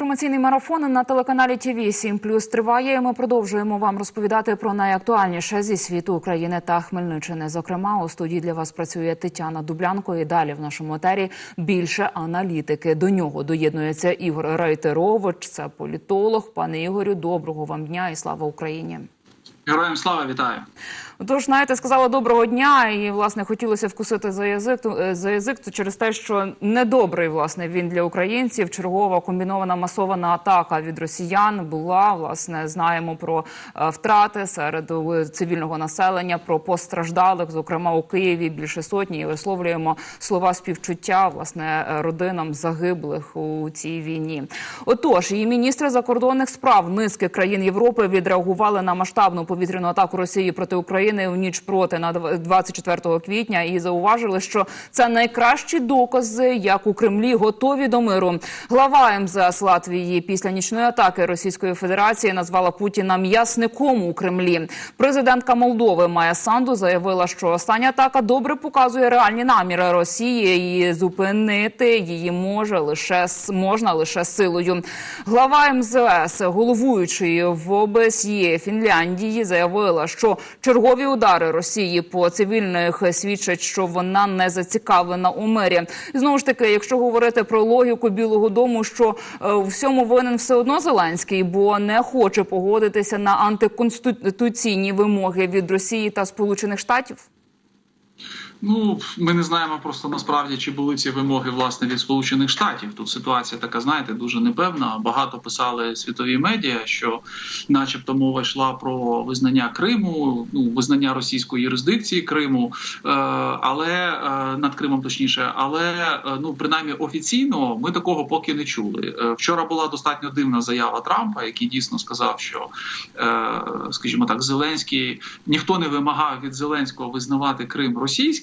Інформаційний марафон на телеканалі ТВ 7 плюс триває. Ми продовжуємо вам розповідати про найактуальніше зі світу України та Хмельниччини. Зокрема, у студії для вас працює Тетяна Дублянко. І далі в нашому етері більше аналітики. До нього доєднується Ігор Райтерович. Це політолог. Пане Ігорю, доброго вам дня і слава Україні. Героям слава вітаю. Тож, знаєте, сказала доброго дня, і власне хотілося вкусити за язик е, за язик то через те, що недобрий власне він для українців. Чергова комбінована масована атака від росіян була. Власне, знаємо про е, втрати серед е, цивільного населення, про постраждалих, зокрема у Києві більше сотні. І висловлюємо слова співчуття власне родинам загиблих у цій війні. Отож, і міністри закордонних справ низки країн Європи відреагували на масштабну повітряну атаку Росії проти України в ніч проти на 24 квітня і зауважили, що це найкращі докази, як у Кремлі готові до миру. Глава МЗС Латвії після нічної атаки Російської Федерації назвала Путіна м'ясником у Кремлі. Президентка Молдови Майя Санду заявила, що остання атака добре показує реальні наміри Росії і зупинити її може лише можна лише силою. Глава МЗС, головуючої в ОБСЄ Фінляндії, заявила, що чергові удари Росії по цивільних свідчать, що вона не зацікавлена у мирі. І знову ж таки, якщо говорити про логіку Білого Дому, що е, у всьому винен все одно Зеленський, бо не хоче погодитися на антиконституційні вимоги від Росії та Сполучених Штатів. Ну ми не знаємо просто насправді, чи були ці вимоги власне від Сполучених Штатів. Тут ситуація така, знаєте, дуже непевна. Багато писали світові медіа, що, начебто, мова йшла про визнання Криму, ну визнання російської юрисдикції Криму, е, але е, над Кримом точніше, але е, ну принаймні офіційно ми такого поки не чули. Вчора була достатньо дивна заява Трампа, який дійсно сказав, що, скажімо так, Зеленський ніхто не вимагав від Зеленського визнавати Крим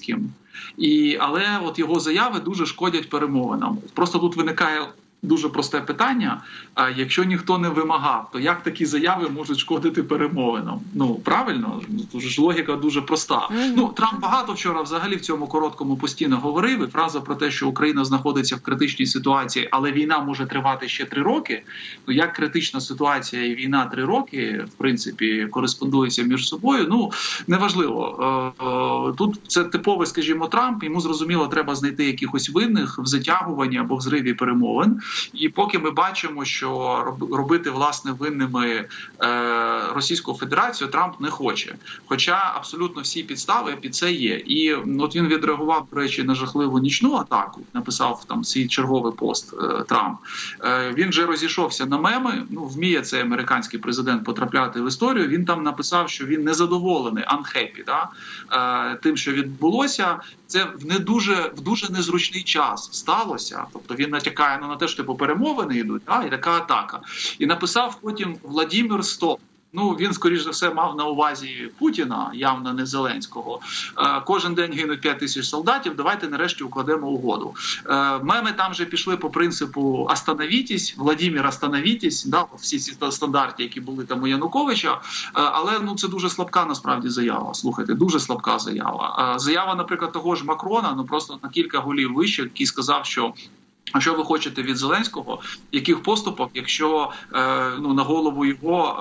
російським. І але от його заяви дуже шкодять перемовинам. Просто тут виникає дуже просте питання: а якщо ніхто не вимагав, то як такі заяви можуть шкодити перемовинам? Ну правильно, ж логіка дуже проста. Ну Трамп багато вчора взагалі в цьому короткому постійно говорив. І фраза про те, що Україна знаходиться в критичній ситуації, але війна може тривати ще три роки. Ну як критична ситуація і війна три роки, в принципі, кореспондуються між собою. Ну неважливо. Тут це типовий, скажімо, Трамп. Йому зрозуміло, треба знайти якихось винних в затягуванні або в зриві перемовин. І поки ми бачимо, що робити власне винними е, Російську Федерацію Трамп не хоче. Хоча абсолютно всі підстави під це є. І от він відреагував до речі на жахливу нічну атаку. Написав там свій черговий пост е, Трамп. Е, він же розійшовся на меми. Ну вміє цей американський президент потрапляти в історію. Він там написав, що він незадоволений, unhappy, да? тим, що відбулося. Це в не дуже в дуже незручний час сталося. Тобто він натякає ну, на те, що типу перемовини йдуть, а і така атака. І написав потім Владимир Стоп. Ну він скоріш за все мав на увазі Путіна, явно не Зеленського. Е, кожен день гинуть 5 тисяч солдатів. Давайте нарешті укладемо угоду. Е, меми там вже пішли по принципу «Остановітесь», Владимир, остановітесь, да, всі ці стандарти, які були там у Януковича. Е, але ну це дуже слабка насправді заява. Слухайте, дуже слабка заява. Е, заява, наприклад, того ж Макрона, ну просто на кілька голів вище, який сказав, що. А що ви хочете від Зеленського? Яких поступок, якщо е, ну на голову його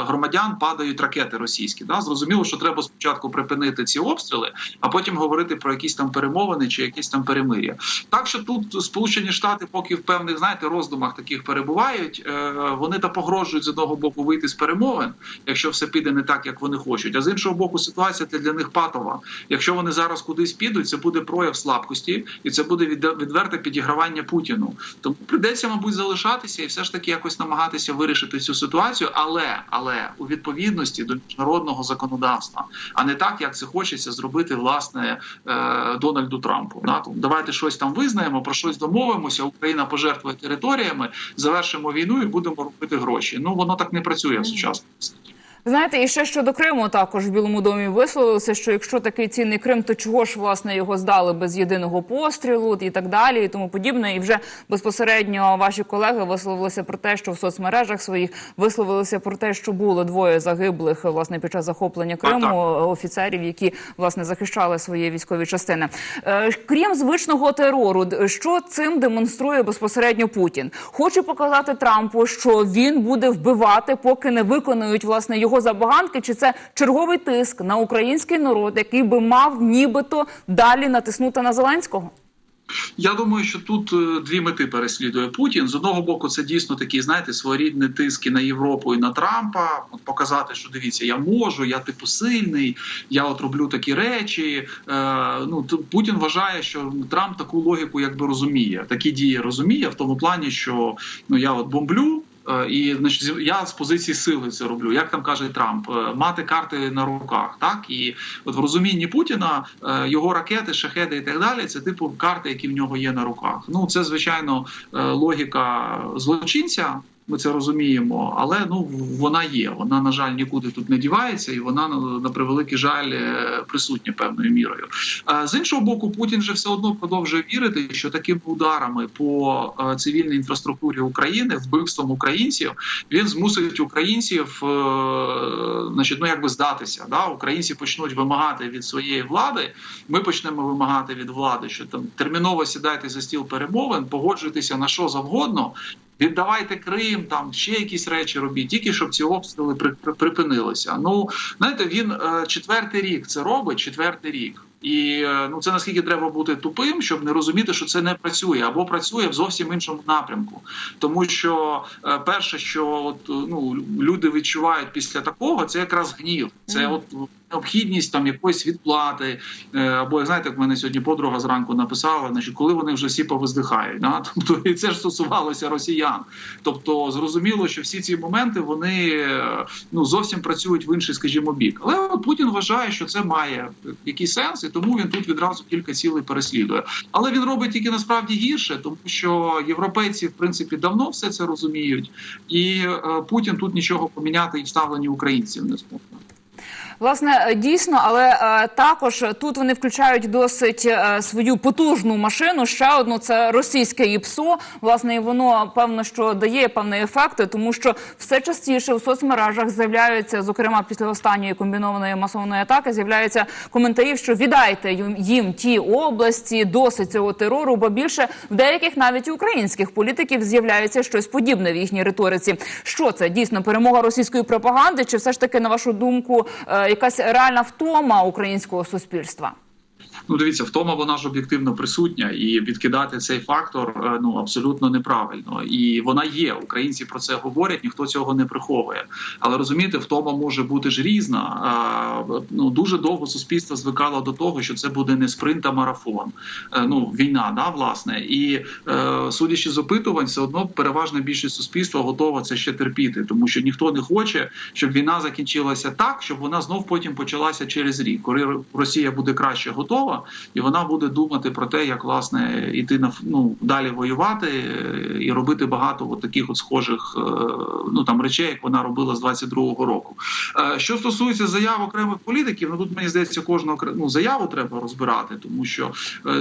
е, громадян падають ракети російські? Да? Зрозуміло, що треба спочатку припинити ці обстріли, а потім говорити про якісь там перемовини чи якісь там перемир'я. Так що тут Сполучені Штати, поки в певних знаєте роздумах таких перебувають, е, вони та погрожують з одного боку вийти з перемовин, якщо все піде не так, як вони хочуть. А з іншого боку, ситуація для них патова. Якщо вони зараз кудись підуть, це буде прояв слабкості, і це буде відверте підігравання. Путіну тому придеться, мабуть, залишатися і все ж таки якось намагатися вирішити цю ситуацію, але але у відповідності до міжнародного законодавства, а не так, як це хочеться зробити власне е, Дональду Трампу. НАТО давайте щось там визнаємо, про щось домовимося. Україна пожертвує територіями, завершимо війну і будемо робити гроші. Ну воно так не працює в сучасному світі. Знаєте, і ще щодо Криму, також в Білому домі висловилося, що якщо такий цінний Крим, то чого ж власне його здали без єдиного пострілу і так далі, і тому подібне. І вже безпосередньо ваші колеги висловилися про те, що в соцмережах своїх висловилися про те, що було двоє загиблих власне під час захоплення Криму офіцерів, які власне захищали свої військові частини. Е, Крім звичного терору, що цим демонструє безпосередньо Путін? Хоче показати Трампу, що він буде вбивати, поки не виконують власне його забаганки. Чи це черговий тиск на український народ, який би мав нібито далі натиснути на Зеленського? Я думаю, що тут е, дві мети переслідує Путін. З одного боку, це дійсно такий, знаєте, своєрідний тиск на Європу і на Трампа. От показати, що дивіться, я можу, я типу сильний, я от роблю такі речі. Е, ну Путін вважає, що Трамп таку логіку якби розуміє, такі дії розуміє в тому плані, що ну я от бомблю. Е, І значить, я з позиції сили це роблю. Як там каже Трамп, е, мати карти на руках, так і от в розумінні Путіна е, його ракети, шахеди і так далі, це типу карти, які в нього є на руках. Ну це звичайно логіка злочинця. Ми це розуміємо, але ну вона є. Вона на жаль нікуди тут не дівається, і вона на, превеликий жаль е, присутня певною мірою. Е, З іншого боку, Путін же все одно продовжує вірити, що такими ударами по е, цивільній інфраструктурі України, вбивством українців, він змусить українців, значить, ну якби здатися. Да? Українці почнуть вимагати від своєї влади. Ми почнемо вимагати від влади, що там терміново сідайте за стіл перемовин, погоджуйтеся на що завгодно. Віддавайте Крим, там ще якісь речі робіть, тільки щоб ці обстріли при, при- припинилися. Ну знаєте, він е, четвертий рік це робить, четвертий рік. І е, ну це наскільки треба бути тупим, щоб не розуміти, що це не працює або працює в зовсім іншому напрямку. Тому що е, перше, що от ну люди відчувають після такого, це якраз гнів. Це от необхідність там якоїсь відплати. Е, Або знаєте, як мене сьогодні подруга зранку написала, значить, коли вони вже всі повиздихають. Да? Тобто і це ж стосувалося росіян. Тобто зрозуміло, що всі ці моменти вони е, ну зовсім працюють в інший, скажімо, бік. Але от Путін вважає, що це має якийсь сенс, і тому він тут відразу кілька цілей переслідує. Але він робить тільки насправді гірше, тому що європейці в принципі давно все це розуміють, і е, Путін тут нічого поміняти і в ставленні українців не зможе. Власне, е, дійсно, але е, також тут вони включають досить е, свою потужну машину. Ще одну це російське ІПСО. Власне, і воно певно, що дає певний ефект, тому що все частіше в соцмережах з'являються, зокрема після останньої комбінованої масової атаки, з'являються коментарі, що віддайте їм- ті області, досить цього терору, бо більше в деяких навіть українських політиків з'являється щось подібне в їхній риториці. Що це дійсно перемога російської пропаганди, чи все ж таки, на вашу думку, якась реальна втома українського суспільства? Ну, дивіться, втома вона ж об'єктивно присутня, і відкидати цей фактор е, ну абсолютно неправильно. І вона є. Українці про це говорять, ніхто цього не приховує. Але розумієте, втома може бути ж різна. Ну дуже довго суспільство звикало до того, що це буде не спринт, а марафон. Е, Ну війна, да, власне, і е, судячи з опитувань, все одно переважна більшість суспільства готова це ще терпіти, тому що ніхто не хоче, щоб війна закінчилася так, щоб вона знов потім почалася через рік, коли Росія буде краще готова, і вона буде думати про те, як власне іти на ну далі воювати е, і робити багато от таких от схожих е, ну там речей, як вона робила з 22-го року. Е, Що стосується заяв окремих політиків, ну тут мені здається, кожну ну, заяву треба розбирати, тому що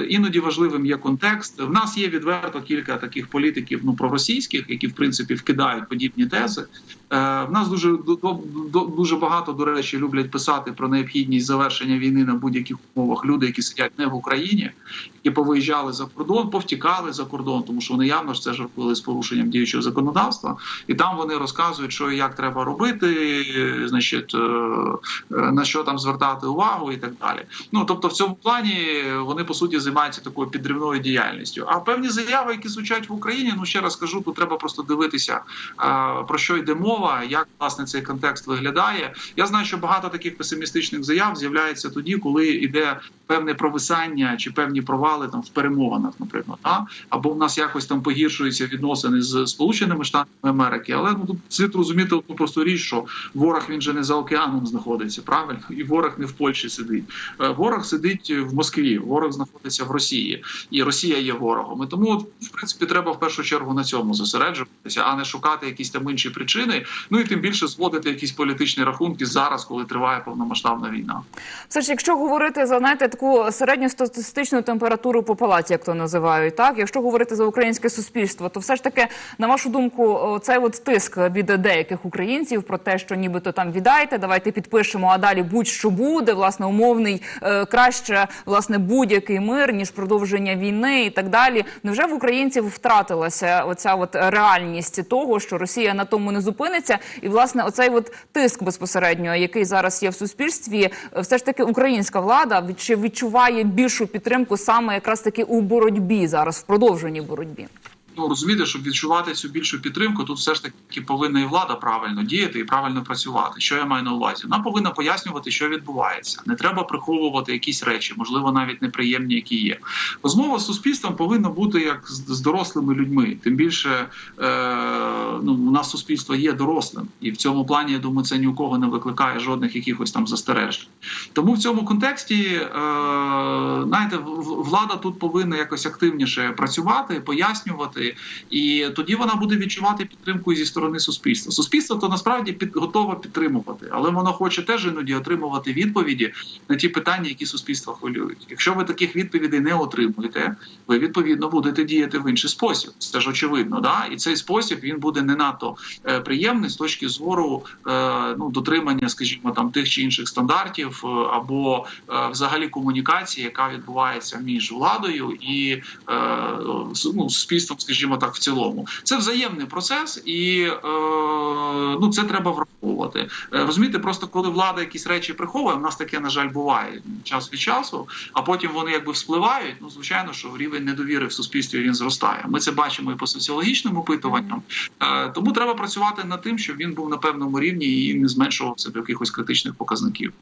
іноді важливим є контекст. В нас є відверто кілька таких політиків, ну проросійських, які в принципі вкидають подібні тези. В нас дуже дуже багато до речі люблять писати про необхідність завершення війни на будь-яких умовах. Люди, які сидять не в Україні, які повиїжджали за кордон, повтікали за кордон, тому що вони явно ж це ж робили з порушенням діючого законодавства, і там вони розказують, що і як треба робити, значить, е, е, на що там звертати увагу і так далі. Ну тобто, в цьому плані вони по суті займаються такою підривною діяльністю. А певні заяви, які звучать в Україні, ну ще раз кажу, тут треба просто дивитися е, про що йде мова, як власне цей контекст виглядає. Я знаю, що багато таких песимістичних заяв з'являється тоді, коли йде певна певне провисання чи певні провали там в перемовинах, наприклад, а? або в нас якось там погіршуються відносини з Сполученими Штатами Америки. Але ну тут слід розуміти одну просту річ, що ворог він же не за океаном знаходиться, правильно, і ворог не в Польщі сидить. Е, Ворог сидить в Москві, ворог знаходиться в Росії, і Росія є ворогом. І тому, в принципі, треба в першу чергу на цьому зосереджуватися, а не шукати якісь там інші причини. Ну і тим більше зводити якісь політичні рахунки зараз, коли триває повномасштабна війна. Все ж, якщо говорити за знаєте, таку середньостатистичну температуру по палаті, як то називають, так якщо говорити за українське суспільство, то все ж таки, на вашу думку, цей от тиск від деяких українців про те, що нібито там віддайте, давайте підпишемо, а далі будь-що буде, власне, умовний е, краще власне будь-який мир ніж продовження війни і так далі. Невже в українців втратилася оця от реальність того, що Росія на тому не зупиниться, і власне оцей от тиск безпосередньо, який зараз є в суспільстві, е, все ж таки українська влада від- чи відчуває більшу підтримку саме якраз таки у боротьбі зараз, в продовженні боротьбі. Ну розумієте, щоб відчувати цю більшу підтримку, тут все ж таки повинна і влада правильно діяти і правильно працювати. Що я маю на увазі? Вона повинна пояснювати, що відбувається. Не треба приховувати якісь речі, можливо, навіть неприємні, які є. Розмова з суспільством повинна бути як з, дорослими людьми. Тим більше е, ну, у нас суспільство є дорослим, і в цьому плані я думаю, це ні у кого не викликає жодних якихось там застережень. Тому в цьому контексті, е, знаєте, влада тут повинна якось активніше працювати, пояснювати, і тоді вона буде відчувати підтримку зі сторони суспільства. Суспільство то насправді під готове підтримувати, але воно хоче теж іноді отримувати відповіді на ті питання, які суспільство хвилюють. Якщо ви таких відповідей не отримуєте, ви відповідно будете діяти в інший спосіб. Це ж очевидно, да і цей спосіб він буде не надто е, приємний з точки зору е, ну дотримання, скажімо, там тих чи інших стандартів е, або взагалі комунікації, яка відбувається між владою і ну, суспільством, скажімо так, в цілому. Це взаємний процес, і е, ну це треба враховувати. Е, Розумієте, просто коли влада якісь речі приховує, в нас таке на жаль буває час від часу, а потім вони якби вспливають. Ну звичайно, що рівень недовіри в суспільстві він зростає. Ми це бачимо і по соціологічним опитуванням. Е, Тому треба працювати над тим, щоб він був на певному рівні і не зменшувався до якихось критичних показників.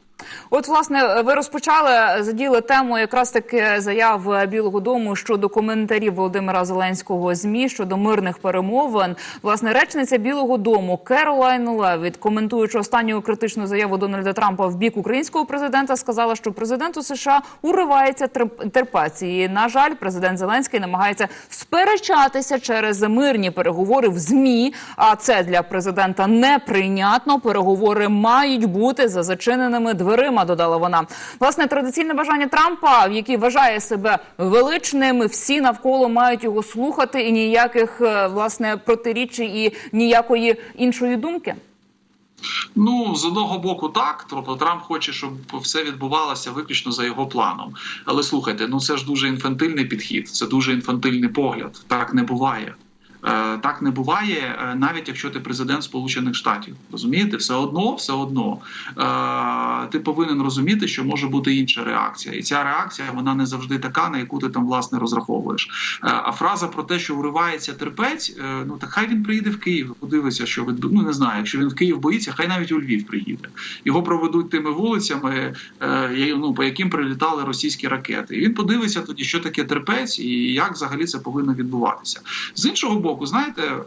От, власне, ви розпочали заділи тему якраз таки заяв Білого Дому щодо коментарів Володимира Зеленського змі щодо мирних перемовин. Власне, речниця Білого Дому Керолайн Левіт, коментуючи останню критичну заяву Дональда Трампа в бік українського президента, сказала, що президенту США уривається терп- терпець. На жаль, президент Зеленський намагається сперечатися через мирні переговори в змі. А це для президента неприйнятно. Переговори мають бути за зачиненими дверима. Додала вона. Власне, традиційне бажання Трампа, в який вважає себе величним, всі навколо мають його слухати, і ніяких е, власне протиріччя і ніякої іншої думки. Ну з одного боку, так тобто Трамп хоче, щоб все відбувалося виключно за його планом. Але слухайте, ну це ж дуже інфантильний підхід, це дуже інфантильний погляд. Так не буває. Е, Так не буває, е, навіть якщо ти президент Сполучених Штатів. Розумієте, все одно, все одно е, ти повинен розуміти, що може бути інша реакція, і ця реакція вона не завжди така, на яку ти там власне розраховуєш. А фраза про те, що уривається терпець, ну так хай він приїде в Київ, подивиться, що від... ну не знаю, якщо він в Київ боїться, хай навіть у Львів приїде. Його проведуть тими вулицями, ну, по яким прилітали російські ракети. І він подивиться тоді, що таке терпець і як взагалі це повинно відбуватися. З іншого боку, знаєте, е,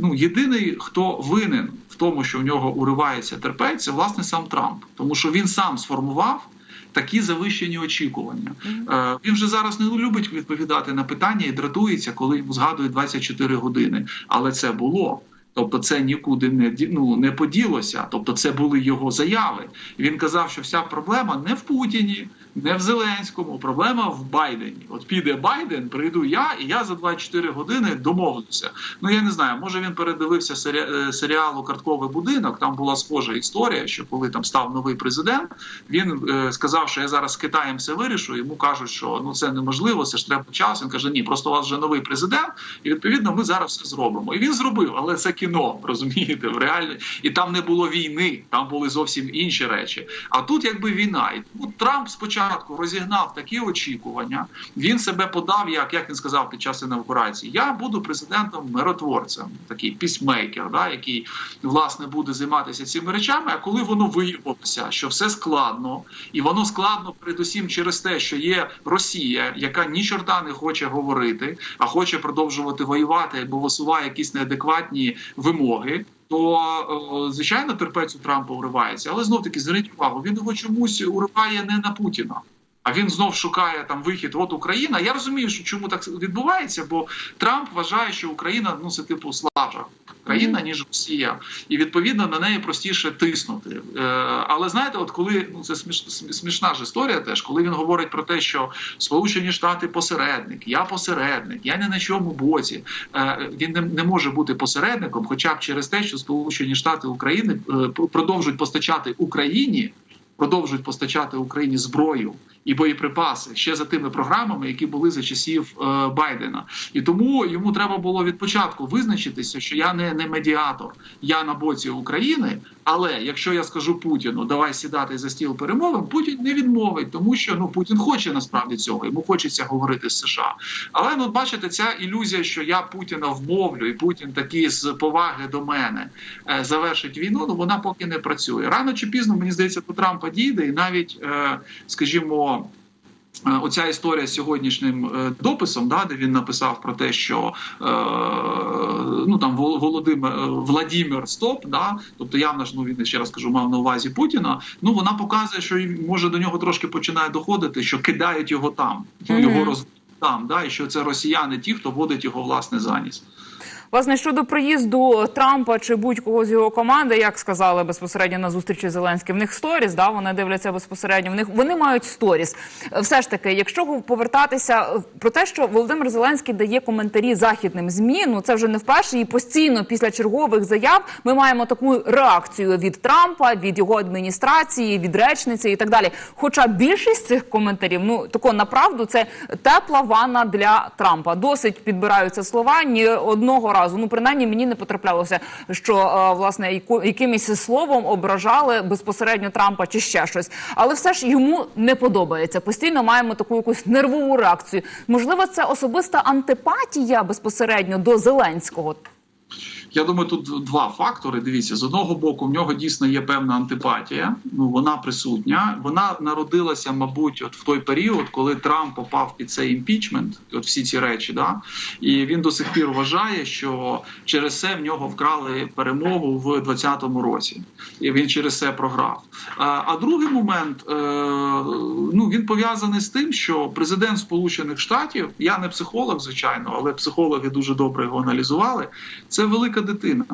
ну єдиний, хто винен в тому, що в нього уривається терпець, це власне сам Трамп, тому що він сам сформував. Такі завищені очікування. Е, він вже зараз не любить відповідати на питання і дратується, коли йому згадують 24 години. Але це було. Тобто це нікуди не ну, не поділося. Тобто, це були його заяви. Він казав, що вся проблема не в Путіні, не в Зеленському, проблема в Байдені. От піде Байден, прийду я, і я за 24 години домовлюся. Ну я не знаю, може він передивився е, серіалу Картковий будинок. Там була схожа історія, що коли там став новий президент, він е, сказав, що я зараз з Китаєм все вирішу. Йому кажуть, що ну це неможливо, це ж треба час. Він каже: ні, просто у вас вже новий президент, і відповідно ми зараз все зробимо. І він зробив, але це кіно, розумієте, в реальні, і там не було війни, там були зовсім інші речі. А тут якби війна, і тут Трамп спочатку розігнав такі очікування. Він себе подав, як як він сказав під час інавгурації. Я буду президентом миротворцем, такий пісмейкер, да, який власне буде займатися цими речами. А коли воно виявилося, що все складно, і воно складно передусім через те, що є Росія, яка ні чорта не хоче говорити, а хоче продовжувати воювати, бо висуває якісь неадекватні вимоги. То е, звичайно терпець у Трампа уривається, але знов таки зверніть увагу, він його чомусь уриває не на Путіна. А він знов шукає там вихід. От Україна. Я розумію, що чому так відбувається, бо Трамп вважає, що Україна ну це типу слабша країна ніж Росія, і відповідно на неї простіше тиснути. Е, але знаєте, от коли ну це сміш, смішна ж історія, теж коли він говорить про те, що Сполучені Штати посередник, я посередник, я не на чому боці. Е, він не, не може бути посередником, хоча б через те, що Сполучені Штати України е, продовжують постачати Україні. Продовжують постачати Україні зброю і боєприпаси ще за тими програмами, які були за часів е, Байдена, і тому йому треба було від початку визначитися, що я не, не медіатор, я на боці України. Але якщо я скажу Путіну, давай сідати за стіл перемовин, Путін не відмовить, тому що ну Путін хоче насправді цього, йому хочеться говорити з США. Але ну бачите, ця ілюзія, що я Путіна вмовлю, і Путін такий з поваги до мене е, завершить війну. Ну вона поки не працює. Рано чи пізно мені здається, до Трампа дійде, і навіть, е, скажімо. Оця історія з сьогоднішнім е, дописом, да, де він написав про те, що е, ну там Володимир Владимир Стоп, да, тобто явно ж ну він ще раз кажу, мав на увазі Путіна. Ну вона показує, що може до нього трошки починає доходити, що кидають його там, mm -hmm. його роз там, да, і що це росіяни, ті, хто водить його власне заніс. Власне, щодо приїзду Трампа чи будь-кого з його команди, як сказали безпосередньо на зустрічі Зеленським, в них сторіс, да, вони дивляться безпосередньо. В них вони мають сторіс. Все ж таки, якщо повертатися про те, що Володимир Зеленський дає коментарі західним змі, ну це вже не вперше, і постійно після чергових заяв ми маємо таку реакцію від Трампа, від його адміністрації, від речниці і так далі. Хоча більшість цих коментарів, ну тако направду, це тепла ванна для Трампа. Досить підбираються слова ні одного разу. Ну, принаймні, мені не потраплялося, що е, власне якимось словом ображали безпосередньо Трампа чи ще щось. Але все ж йому не подобається. Постійно маємо таку якусь нервову реакцію. Можливо, це особиста антипатія безпосередньо до Зеленського. Я думаю, тут два фактори. Дивіться, з одного боку, в нього дійсно є певна антипатія. Ну вона присутня. Вона народилася, мабуть, от в той період, коли Трамп попав під цей імпічмент, от всі ці речі, да і він до сих пір вважає, що через це в нього вкрали перемогу в 2020 році, і він через це програв. А, другий момент, е, ну він пов'язаний з тим, що президент Сполучених Штатів, я не психолог, звичайно, але психологи дуже добре його аналізували. Це велика дитина.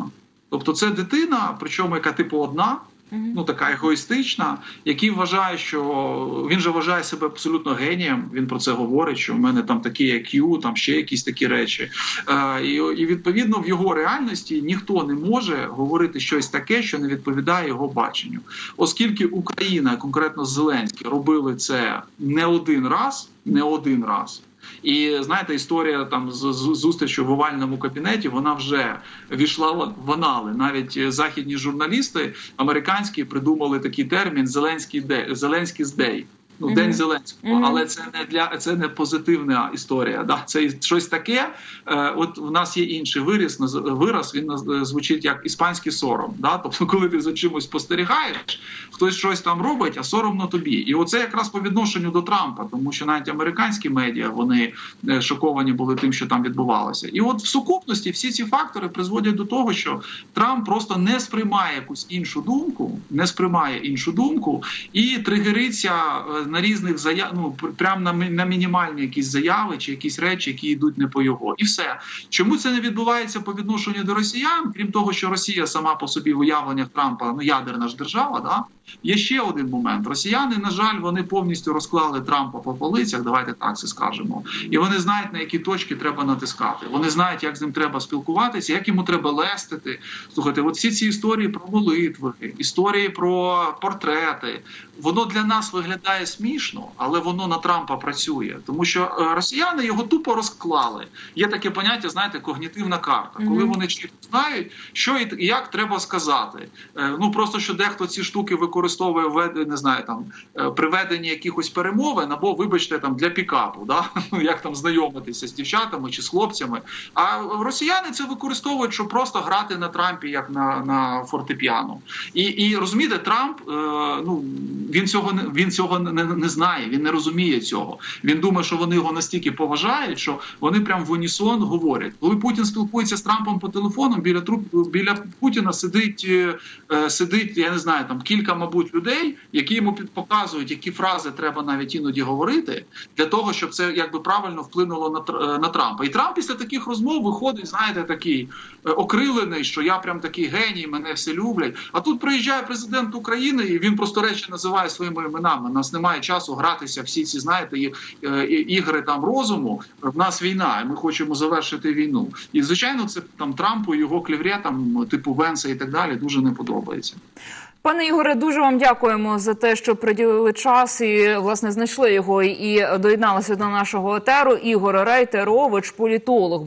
Тобто, це дитина, причому яка типу одна, ну така егоїстична, який вважає, що він же вважає себе абсолютно генієм. Він про це говорить, що в мене там такі IQ, там ще якісь такі речі. Е, і, і відповідно в його реальності ніхто не може говорити щось таке, що не відповідає його баченню, оскільки Україна, конкретно Зеленський, робили це не один раз, не один раз. І знаєте, історія там з зустрічю в овальному кабінеті вона вже війшла в анали. Навіть західні журналісти американські придумали такий термін Зеленський де Зеленський здей. Ну, день Зеленського, але це не для це не позитивна історія. Да, це щось таке. Е, От в нас є інший вираз, вираз. Він звучить як іспанський сором. Да, тобто, коли ти за чимось спостерігаєш, хтось щось там робить, а соромно тобі. І оце якраз по відношенню до Трампа, тому що навіть американські медіа вони шоковані були тим, що там відбувалося. І от в сукупності всі ці фактори призводять до того, що Трамп просто не сприймає якусь іншу думку, не сприймає іншу думку і тригериться на різних заяв, ну прямо на на мінімальні якісь заяви чи якісь речі, які йдуть не по його, і все чому це не відбувається по відношенню до росіян, крім того, що Росія сама по собі в уявленнях Трампа ну ядерна ж держава, да. Є ще один момент. Росіяни, на жаль, вони повністю розклали Трампа по полицях. Давайте так це скажемо. І вони знають на які точки треба натискати. Вони знають, як з ним треба спілкуватися, як йому треба лестити. Слухайте, от всі ці історії про молитви, історії про портрети. Воно для нас виглядає смішно але воно на Трампа працює, тому що е, росіяни його тупо розклали. Є таке поняття, знаєте, когнітивна карта, коли вони чітко знають, що і як треба сказати. Е, Ну просто що дехто ці штуки використовує в не знаю там е, при веденні якихось перемовин або, вибачте, там для пікапу, да Ну, як там знайомитися з дівчатами чи з хлопцями. А росіяни це використовують, щоб просто грати на Трампі як на, на фортепіано. І, і розумієте, Трамп е, ну він цього не він цього не, не знає, він не розуміє цього. Він думає, що вони його настільки поважають, що вони прям в унісон говорять. Коли Путін спілкується з Трампом по телефону, біля труп біля Путіна сидить е, е, сидить, я не знаю, там кілька, мабуть, людей, які йому показують, які фрази треба навіть іноді говорити, для того, щоб це якби правильно вплинуло на е, на Трампа. І Трамп після таких розмов виходить, знаєте, такий окрилений, що я прям такий геній, мене всі люблять. А тут приїжджає президент України, і він просто речі називає своїми іменами. Нас немає часу гратися. Всі ці знаєте, і, е, і- ігри там розуму. В нас війна, і ми хочемо завершити війну. І звичайно, це там Трампу, його кліврятам, типу Венса і так далі, дуже не подобається. Пане Ігоре, дуже вам дякуємо за те, що приділили час і власне знайшли його і доєдналися до нашого етеру. Ігор Рейтерович, політолог, був.